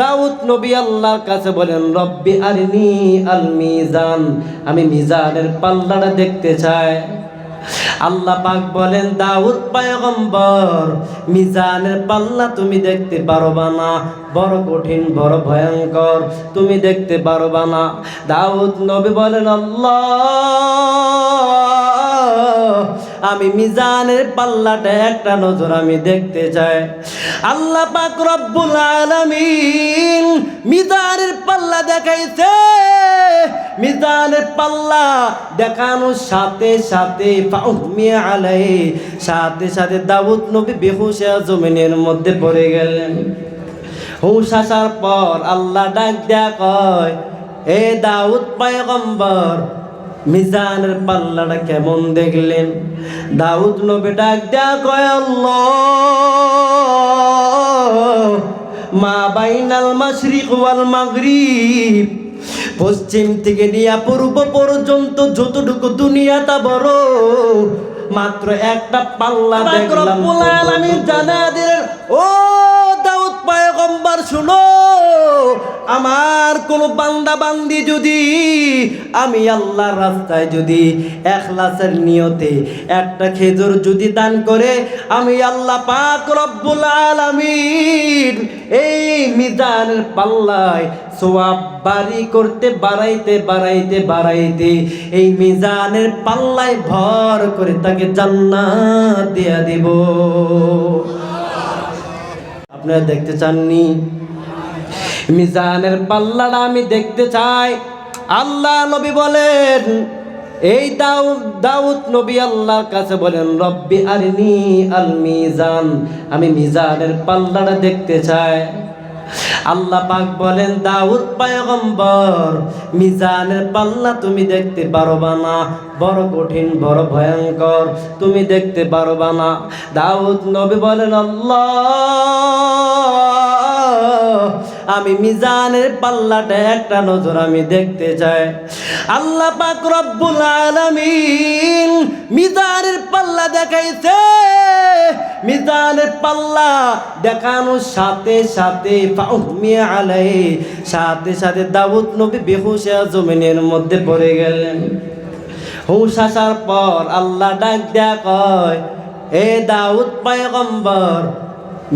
দাউদ নবী আল্লাহর কাছে বলেন, রব্বি আরিনি আল মিজান। আমি মিজানের পাল্লাটা দেখতে চাই। আল্লাহ পাক বলেন, দাউদ পায়গম্বর, মিজানের পাল্লা তুমি দেখতে পারবা না। বড় কঠিন, বড় ভয়ঙ্কর, তুমি দেখতে পারবা না। দাউদ নবী বলেন, আল্লাহ আমি মিজানের পাল্লাটা একটা নজর আমি দেখতে চাই। আল্লাহ পাক রব্বুল আলামিন মিজানের পাল্লা দেখাইছে। মিজানের পাল্লা দেখানোর সাথে সাথে আলাই সাথে সাথে দাউদ নবী বেহুশা জমিনের মধ্যে পড়ে গেলেন। হুশ আসার পর আল্লাহ ডাক দেয়া কয়, এ দাউদ পয়গম্বর মিজানের পাল্লাটা কেমন দেখলেন? দাউদ নবী ডাক দেয়া কয় মা বাইনাল মাশরিক ওয়াল মাগরিব। পশ্চিম থেকে নিয়া পূর্ব পর্যন্ত যতটুকু দুনিয়াটা বড় মাত্র একটা পাল্লা দেখলাম আমি জানা দিলেন ও পয়গম্বর শুনো, আমার কোন বান্দা বান্দি যদি, আমি আল্লাহর রাস্তায় যদি এখলাসের নিয়তে একটা খেজুর যদি দান করে, আমি আল্লাহ পাক রব্বুল আলামিন এই মিজানের পাল্লায় সোয়াব বাড়ি করতে, বাড়াইতে বাড়াইতে বাড়াইতে এই মিজানের পাল্লায় ভর করে তাকে জান্নাত দিয়া দিব। আপনারা দেখতে চাননি? মিজানের পাল্লাটা আমি দেখতে চাই। আল্লাহ নবী বলেন, এই দাউদ দাউদ নবী আল্লাহর কাছে বলেন, রব্বি আরিনি আল মিজান। আমি মিজানের পাল্লাটা দেখতে চাই। আল্লাহ পাক বলেন, দাউদ পয়গম্বর, মিজানের পাল্লা তুমি দেখতে পারবা না। বড় কঠিন, বড় ভয়ঙ্কর, তুমি দেখতে পারবা না। দাউদ নবী বলেন, আল্লাহ আমি মিজানের পাল্লাটা একটা নজর আমি দেখতে চাই। আল্লাহ পাক রব্বুল আলামিন মিজানের পাল্লা দেখাইছে। মিজানের পাল্লা দেখানোর সাথে সাথে আলাই, সাথে সাথে দাউদ নবী বেহুশা জমিনের মধ্যে পড়ে গেলেন। হুশ আসার পর আল্লাহ ডাক দেয়া কয়, এ দাউদ পয়গম্বর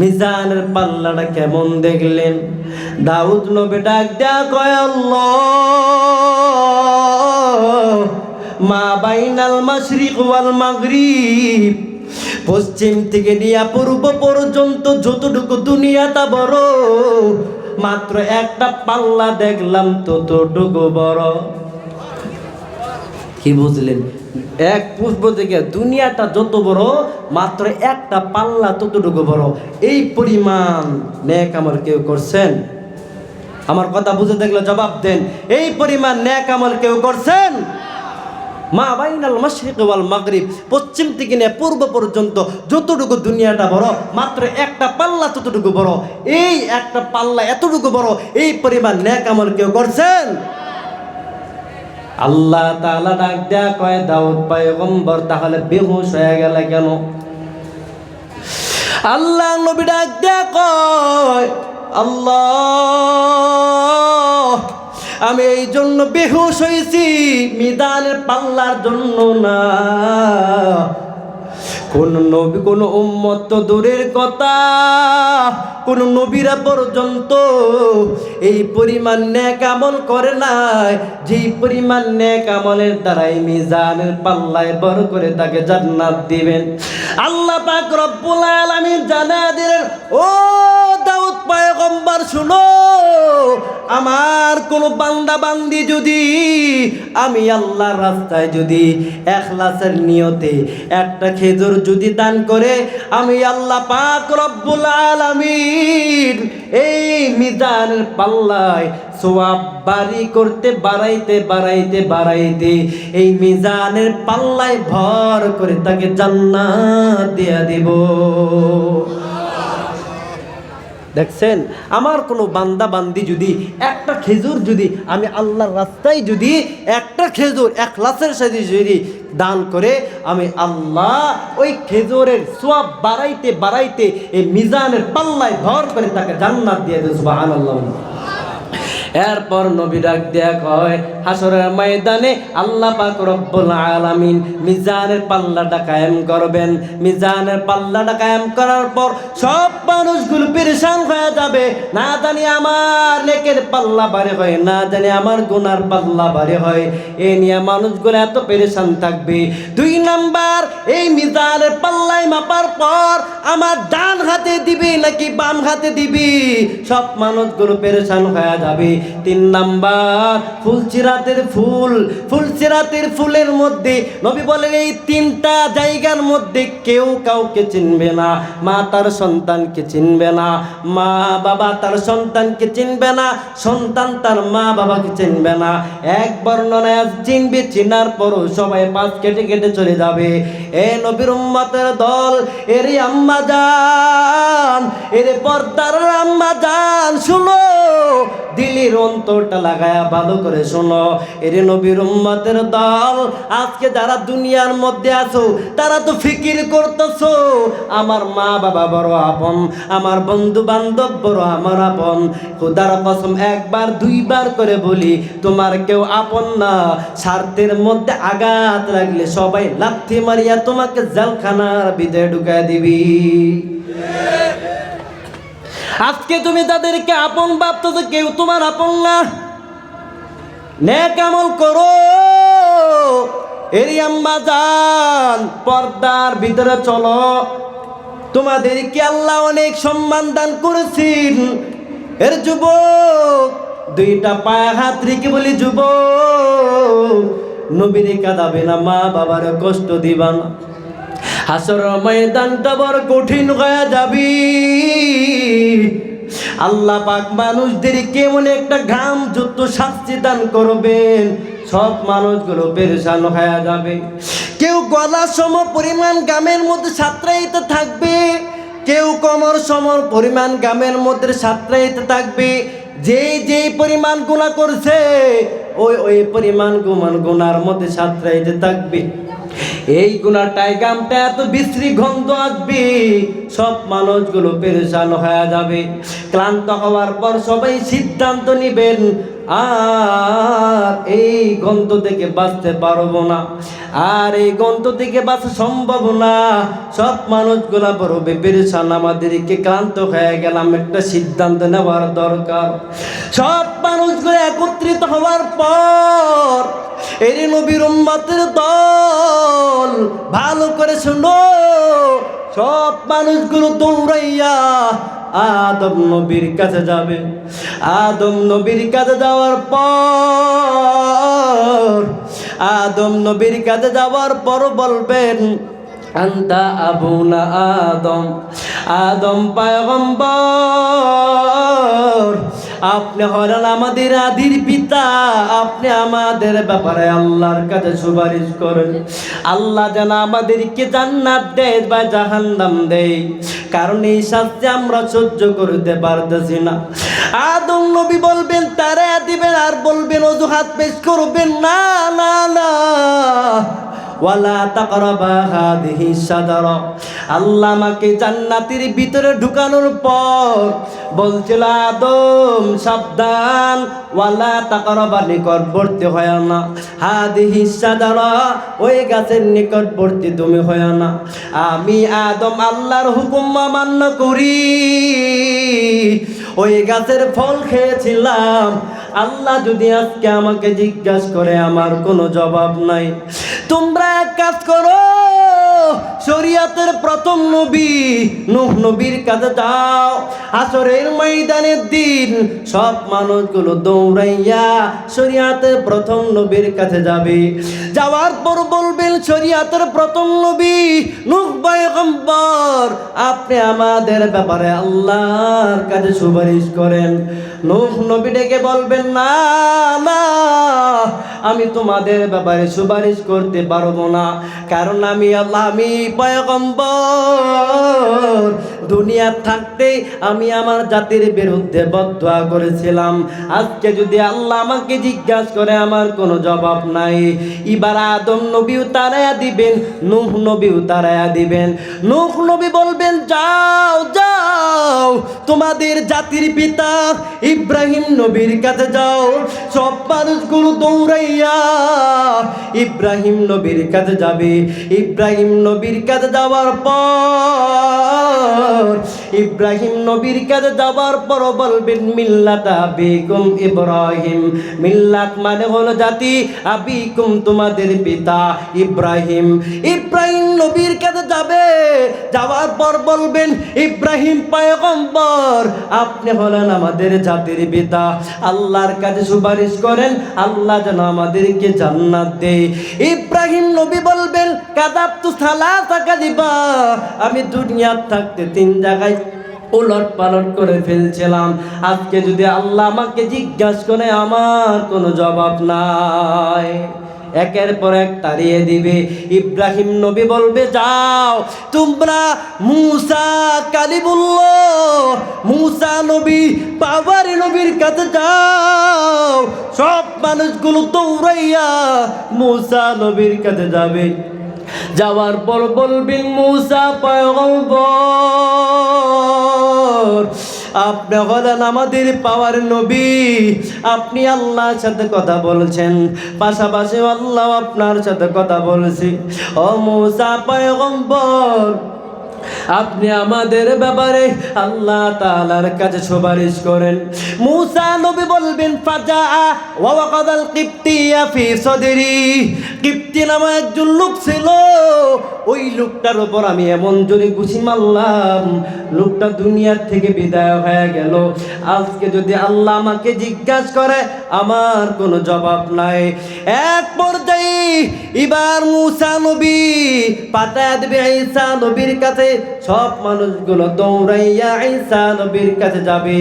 মিজানের পাল্লাটা কেমন দেখলেন? দাউদ নবী ডাক দেয়া কয় মা বাইনাল মাশরিক ওয়াল মাগরিব। পশ্চিম থেকে নিয়া পূর্ব পর্যন্ত যতটুকু দুনিয়াটা বড়, মাত্র একটা পাল্লা দেখলাম ততটুকু বড়। কি বুঝলেন? এক পুষ্প থেকে দুনিয়াটা যত বড়, মাত্র একটা পাল্লা ততটুকু বড়। এই পরিমাণ ন্যাক আমার কেউ করছেন? আমার কথা বুঝে দেখলে জবাব দেন। এই পরিমাণ ন্যাক আমল কেউ করছেন? মা বাইনাল মাশরিক ওয়াল মাগরিব। পশ্চিম থেকে নিয়ে পূর্ব পর্যন্ত যতটুকু দুনিয়াটা বড়, মাত্র একটা পাল্লা ততটুকু বড়। এই একটা পাল্লা এতটুকু বড়, এই পরিমাণ ন্যাক আমল কেউ করছেন? আল্লাহ তালা ডাক দেয়া কয়, দাউদ পায়গম্বর, তাহলে বেহুশ হয়ে গেল কেন? আল্লাহ নবী ডাক দেয়া কয়, আল্লাহ, আমি এই জন্য বেহুশ হয়েছি, মিদানের পাল্লার জন্য না। কোন নবী, কোন উম্মত তো দূরের কথা। কোন নবীরা পর্যন্ত এই পরিমাণ ন্যাক আমল করে নাই। যেই পরিমাণ ন্যাক আমলের দ্বারাই মিজানের পাল্লায় বড় করে তাকে জান্নাত দিবেন। আল্লাহ পাক রব্বুল আলামিন জানা দিলেন, ও দাউদ, পয়গম্বর, শুনো, আমার কোন বান্দা বান্দি যদি আমি আল্লাহর রাস্তায় যদি এখলাসের নিয়তে একটা খেজুর যদি দান করে, আমি আল্লাহ পাক রব্বুল আলামিন এই মিজানের পাল্লায় সোয়াব বাড়ি করতে, বাড়াইতে বাড়াইতে বাড়াইতে এই মিজানের পাল্লায় ভর করে তাকে জান্নাত দিয়া দিব। দেখছেন? আমার কোনো বান্দা বান্দি যদি একটা খেজুর যদি আমি আল্লাহর রাস্তায় যদি একটা খেজুর, এক লাসের সাথে যদি দান করে, আমি আল্লাহ ওই খেজুরের সোয়াব বাড়াইতে বাড়াইতে এই মিজানের পাল্লায় ভর করে তাকে জান্নাত দিয়ে দেবো, সুবহানাল্লাহ এরপর নবী ডাক দেয়া কয় হাসরের ময়দানে আল্লাহ পাক রব্বুল আলামিন মিজানের পাল্লাটা কায়েম করবেন। মিজানের পাল্লাটা কায়েম করার পর সব মানুষগুলো পেরেশান হয়ে যাবে। না জানি আমার নেকের পাল্লা বাড়ি হয়, না জানি আমার গুনার পাল্লা বাড়ি হয়। এ নিয়ে মানুষগুলো এত পেরেশান থাকবে। দুই নাম্বার, এই মিজানের পাল্লাই মাপার পর আমার ডান হাতে দিবি নাকি বাম হাতে দিবি? সব মানুষগুলো পেরেশান হয়ে যাবে। তিন নাম্বার ফুলচিরাতের ফুল ফুল ফুলচিরাতের ফুলের মধ্যে নবী বলেন, এই তিনটা জায়গার মধ্যে কেউ কাউকে চিনবে না। মা তার সন্তানকে চিনবে না, মা বাবা তার সন্তানকে চিনবে না, সন্তান তার মা বাবাকে চিনবে না। এক বর্ণনায় চিনবে, চিনার পরও সবাই পাঁচ কেটে কেটে চলে যাবে। এ নবীর উম্মতের দল, এরই আম্মা যান এর পর্দার আম্মা যান শুনো, দিলির অন্তরটা লাগায়া ভালো করে শোনো। এর নবীর উম্মতের দল, আজকে যারা দুনিয়ার মধ্যে আছো, তারা তো ফিকির করতেছো। আমার মা বাবা বড় আপন, আমার বন্ধু বান্ধব বড় আমার আপন। খুদার কসম, একবার, দুইবার করে বলি, তোমার কেউ আপন না। স্বার্থের মধ্যে আঘাত লাগলে সবাই লাথি মারিয়া তোমাকে জেলখানার ভিতরে ঢুকায় দিবি। আজকে তুমি তাদেরকে আপন ভাবতো কেউ তোমার আপন না। আমল করো। এরি আম্মা যান পর্দার ভিতরে চলো। তোমাদেরকে আল্লাহ অনেক সম্মান দান করেছেন। এর যুবক, দুইটা পায়ে হাত রেখে বলি, যুবক, নবীরে কাঁদাবে না, মা বাবার কষ্ট দিবা না। হাসর ময়দানটা বড় কঠিন হয়ে যাবি। আল্লাহ পাক মানুষদের কেমন একটা ঘাম যুক্ত শাস্তি দান করবেন। সব মানুষগুলো পেরেশান হয়ে যাবে। কেউ গলা সম পরিমাণ গামের মধ্যে সাঁতরাইতে থাকবে। কেউ কমর সমর পরিমাণ গামের মধ্যে সাঁতরাইতে থাকবে। যেই যেই পরিমাণ গুণা করছে, ওই ওই পরিমাণ গুমান গুনার মধ্যে সাঁতরাইতে থাকবে। এই গুণাটাই গামটা এত বিশ্রী গন্ধ আসবে। সব মানুষগুলো পেরেশান হয়ে যাবে। ক্লান্ত হওয়ার পর সবাই সিদ্ধান্ত নিবেন আর এই গন্ধ থেকে বাঁচতে পারব না। আর এই গন্ধ থেকে বাঁচা সম্ভব না। সব মানুষগুলা বড় পেরেশান আমাদেরকে ক্লান্ত হয়ে গেলাম, একটা সিদ্ধান্ত নেওয়ার দরকার। সব মানুষগুলো একত্রিত হওয়ার পর, এর নবীর উম্মতের দল, ভালো করে শুনো, সব মানুষগুলো দৌড়াইয়া আদম নবীর কাছে যাবে। আদম নবীর কাছে যাওয়ার পর, আদম নবীর কাছে যাওয়ার পর বলবেন, আন্তা আবুনা আদম। আদম পায়গম্বর আপনি হলেন আমাদের আদির পিতা। আপনি আমাদের ব্যাপারে আল্লাহর কাছে সুপারিশ করেন। আল্লাহ যেন আমাদেরকে জান্নাত দেয় বা জাহান্নাম দেয়। কারণ এই শাস্তি আমরা সহ্য করতে পারতেছি না। আদম নবী বলবেন, তারা দিবেন আর বলবেন, অজুহাত পেশ করবেন। না না না। ওয়ালা তাকরাবা হাদিহি সাদারা। আল্লাহ আমাকে জান্নাতের ভিতরে ঢুকানোর পর বলছিল, আদম, সাবধান, ওয়ালা তাকরাবা নিকটবর্তী হয় না। হাদিহি সাদারা, ওই গাছের নিকটবর্তী তুমি হয় না। আমি আদম আল্লাহর হুকুম মান্য করি। ওই গাছের ফল খেয়েছিলাম আল্লাহ যদি আজকে আমাকে জিজ্ঞাসা করে আমার কোনো জবাব নাই। তোমরা এক কাজ করো শরিয়াতের প্রথম নবী, নূহ নবীর কাছে যাও। আসরের ময়দানের দিন সব মানুষগুলো দৌড়াইয়া শরিয়াতের প্রথম নবীর কাছে যাবে। যাওয়ার পর বলবেন, শরিয়াতের প্রথম নবী, নূহ পয়গম্বর, আপনি আমাদের ব্যাপারে আল্লাহর কাছে সুপারিশ করেন। নূহ নবী ডেকে বলবেন, না না, আমি তোমাদের ব্যাপারে সুপারিশ করতে পারব না। কারণ আমি আল্লাহ, আমি পয়গম্বর দুনিয়া থাকতে আমি আমার জাতির বিরুদ্ধে বদয়া করেছিলাম। আজকে যদি আল্লাহ আমাকে জিজ্ঞাসা করে, আমার কোনো জবাব নাই। এবার আদম নবীও তারায়া দিবেন, নূহ নবীও তারায়া দিবেন। নূহ নবী বলবেন, যাও যাও, তোমাদের জাতির পিতা ইব্রাহিম নবীর কাছে যাও। সব মানুষগুলো দৌড়াইয়া ইব্রাহিম নবীর কাছে যাবে। ইব্রাহিম নবীর কাছে যাওয়ার পর road ইব্রাহিম নবীর কাছে যাবার পর বলবেন, মিল্লাতা বেগম ইব্রাহিম। মিল্লাত মানে হলো জাতি, আবিকুম তোমাদের পিতা ইব্রাহিম। ইব্রাহিম নবীর কাছে যাবে, যাওয়ার পর বলবেন, ইব্রাহিম পয়গম্বর, আপনি হলেন আমাদের জাতির পিতা। আল্লাহর কাছে সুপারিশ করেন, আল্লাহ যেন আমাদেরকে জান্নাত দেয়। ইব্রাহিম নবী বলবেন কাদাব তু সালা টাকা দিবা আমি দুনিয়ার থাকতে তিন জায়গায় উলট পালট করে ফেলছিলাম। আজকে যদি আল্লাহ আমাকে জিজ্ঞাসা করে, আমার কোনো জবাব নাই। একের পর এক তাড়িয়ে দিবে। ইব্রাহিম নবী বলবে, যাও, তোমরা মুসা কালিবুল্লাহ মুসা নবী বাবারি নবীর কাছে যাও। সব মানুষগুলো দৌড়াইয়া মুসা নবীর কাছে যাবে। যাওয়ার পর বলবেন মুসা পয়গম্বর। আপনি হলেন আমাদের পাওয়ার নবী। আপনি আল্লাহর সাথে কথা বলছেন। পাশাপাশি আল্লাহ আপনার সাথে কথা বলছি। ও মুসা পয়গম্বর, আপনি আমাদের ব্যাপারে আল্লাহ তাআলার কাছে সুপারিশ করেন। মুসা নবী বলবেন, ফাজা ওয়াকাদাল কিপ্তিয়া ফি সদরি। কিপ্তি নামে একজন লোক ছিল। ওই লোকটার উপর আমি এমন জোরে ঘুষি মারলাম, লোকটা দুনিয়ার থেকে বিদায় হয়ে গেল। আজকে যদি আল্লাহ আমাকে জিজ্ঞাসা করে, আমার কোনো জবাব নাই। এক পর্যায়ে এবার মুসা নবী দেবে ঈসা নবীর কাছে, সব মানুষগুলো দৌড়াইয়া ঈসা নবীর কাছে যাবে।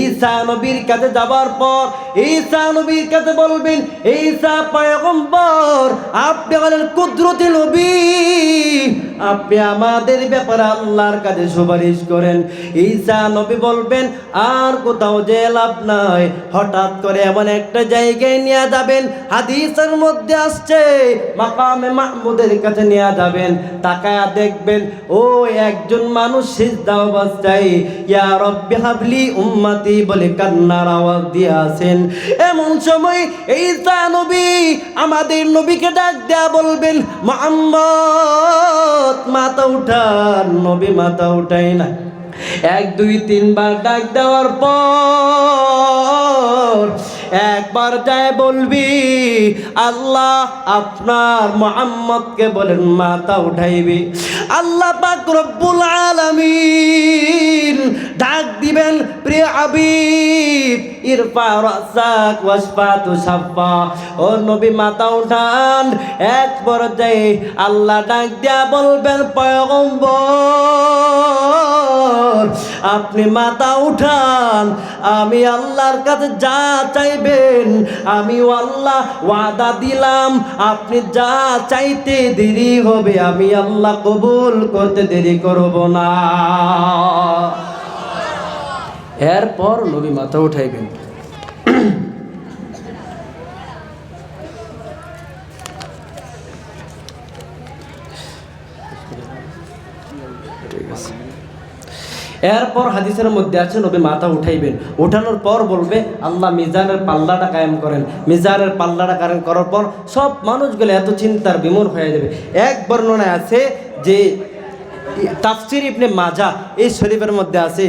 ঈসা নবীর কাছে যাবার পর, ঈসা নবীর কাছে বলবেন, ঈসা পয়গম্বর, আপনি হলেন কুদরতি নবী। আপনি আমাদের ব্যাপারে আল্লাহর কাছে সুপারিশ করেন। ঈসা নবী বলবেন, আর কোথাও যে লাভ নাই। হঠাৎ করে এমন একটা জায়গায় নিয়ে যাবেন, হাদিসের মধ্যে আসছে, মাকামে মাহমুদের কাছে নিয়ে যাবেন। তাকায়া দেখবেন ও একজন মানুষ সিজদা অবস্থায়, ইয়া রব্বি হাবলি উম্মতি বলে কান্নার আওয়াজ দিয়ে আছেন এমন সময় ঈসা নবী আমাদের নবীকে ডাক দেয়া বলবেন, মোহাম্মদ, মাথা উঠান। নবী মাথা উঠাই না। এক, দুই, তিনবার ডাক দেওয়ার পর একবার যায় বলবি, আল্লাহ আপনার মোহাম্মদকে বলেন, মাথা উঠাইবি। আল্লাহ পাক আলামিন ডাক দিবেন, প্রিয় আবিব ও নবী, মাথা উঠান। এক পর্যায়ে আল্লাহ ডাক দিয়া বলবেন আপনি মাথা উঠান, আমি আল্লাহর কাছে যা চাইবেন। আমি আল্লাহ ওয়াদা দিলাম, আপনি যা চাইতে দেরি হবে আমি আল্লাহ কবুল করতে দেরি করব না। এরপর নবী মাথা উঠাইবেন। এরপর হাদিসের মধ্যে আছে, নবী মাথা উঠাইবেন। উঠানোর পর বলবে, আল্লাহ মিজানের পাল্লাটা কায়েম করেন। মিজানের পাল্লাটা কায়েম করার পর সব মানুষগুলো এত চিন্তার বিমূর হয়ে যাবে। এক বর্ণনায় আছে যে, তাফসির ইবনে মাজা এই শরীফের মধ্যে আছে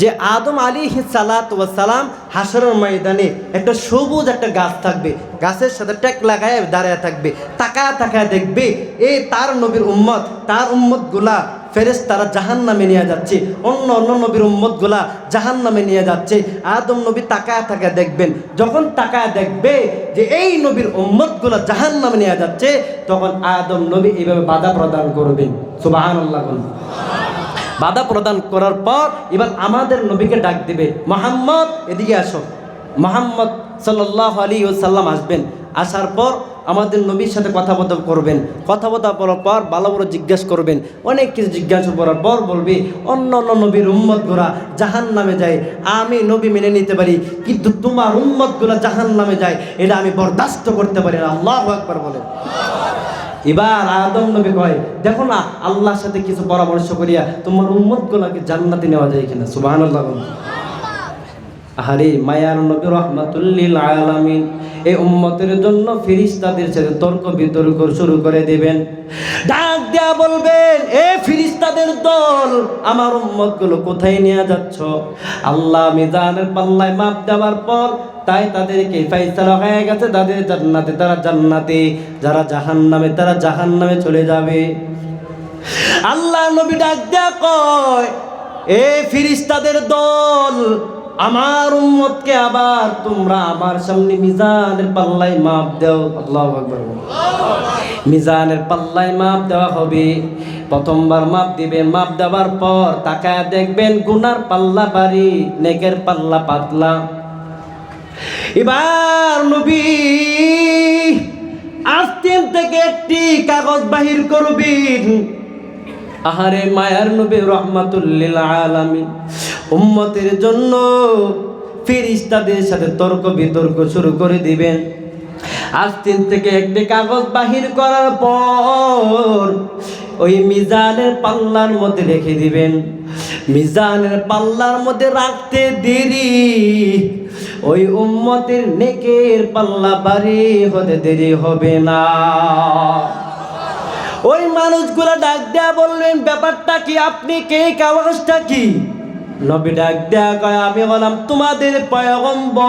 যে, আদম আলী সালাত সালাম হাসরের ময়দানে একটা সবুজ একটা গাছ থাকবে। গাছের সাথে টেক লাগায় দাঁড়ায় থাকবে। তাকায় তাকায় দেখবে, এ তার নবীর উম্মত, তার উম্মতগুলা ফেরেস তারা জাহান নামে নিয়ে যাচ্ছে। অন্য অন্য নবীর উম্মতগুলা জাহান নামে নিয়ে যাচ্ছে। আদম নবী তাকায় তাকায় দেখবেন, যখন তাকায় দেখবে যে এই নবীর উম্মতগুলা জাহান নামে নিয়ে যাচ্ছে, তখন আদম নবী এইভাবে বাধা প্রদান করবেন সুবাহান আল্লাহ বাধা প্রদান করার পর এবার আমাদের নবীকে ডাক দেবে, মোহাম্মদ, এদিকে আসো। মোহাম্মদ সাল্লাহ আলী সাল্লাম আসবেন। আসার পর আমাদের নবীর সাথে কথাবার্তা করবেন কথাবার্তা বলার পর ভালো বড় জিজ্ঞেস করবেন, অনেক কিছু জিজ্ঞাসা করার পর বলবে, অন্য অন্য নবীর উম্মত গোরা জাহান নামে যায়, আমি নবী মেনে নিতে পারি, কিন্তু তোমার উম্মত গোরা জাহান নামে যায়, এটা আমি বরদাস্ত করতে পারি না। আল্লাহ একবার বলে এবার আদম নবী কয়, দেখো না, আল্লাহর সাথে কিছু পরামর্শ করিয়া তোমার উম্মত গুলাকে জান্নাতে নেওয়া যায় কিনা? সুবাহান আহারে, মায়ার নবী রহমাতুল্লিল আলামিন। এই উম্মতের জন্য ফিরিস্তাদের সাথে তর্ক বিতর্ক শুরু করে দেবেন। ডাক দেয়া বলবেন, এ ফিরিস্তাদের দল, আমার উম্মতগুলো কোথায় নিয়ে যাচ্ছ? আল্লাহ মিজানের পাল্লায় মাপ দেওয়ার পর তাই তাদেরকে ফাইসালা হয়ে গেছে, তাদের জান্নাতে, তারা জান্নাতে, যারা জাহান্নামে, তারা জাহান্নামে চলে যাবে। আল্লাহ নবী ডাক দেয়া কয়, এ ফিরিস্তাদের দল আমার উম্মতকে আবার তোমরা আমার সামনে মিজানের পাল্লায় মাপ দাও। আল্লাহু আকবার। মিজানের পাল্লায় মাপ দেওয়া হবে। প্রথমবার মাপ দিবেন মাপ দেওয়ার পর তাকায় দেখবেন গুনার পাল্লা বাড়ি, নেকের পাল্লা পাতলা। এবার নবী আস্তিন থেকে একটি কাগজ বাহির করবেন। আহারে মায়ার নবী রহমাতুল্লিল আলামিন। উম্মতের জন্য ফিরিস্তাদের সাথে তর্ক বিতর্ক শুরু করে দিবেন। আস্তিন থেকে একটি কাগজ বাহির করার পর ওই মিজানের পাল্লার মধ্যে রেখে দিবেন। মিজানের পাল্লার মধ্যে রাখতে দেরি। ওই উম্মতের নেকের পাল্লা বাড়ি হতে দেরি হবে না। ওই মানুষগুলো ডাক দেয়া বললেন, ব্যাপারটা কি? আপনি কে? কাগজটা কি? নবী ডাক দেয়া কয়, আমি বললাম তোমাদের পয়গম্বর।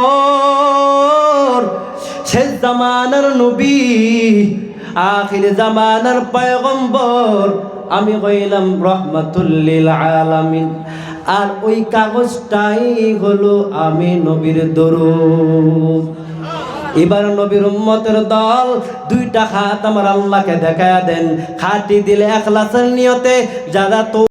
শেষ জামানার নবী, আখির জামানার পয়গম্বর। আমি কইলাম রহমাতুল্লিল আলামিন। আর ওই কাগজটাই হলো আমি নবীর দরুদ। এবার নবীর উম্মতের দল দুইটা খাত আমার আল্লাহকে দেখা দেন। খাটি দিলে একলাসের নিয়তে যারা তো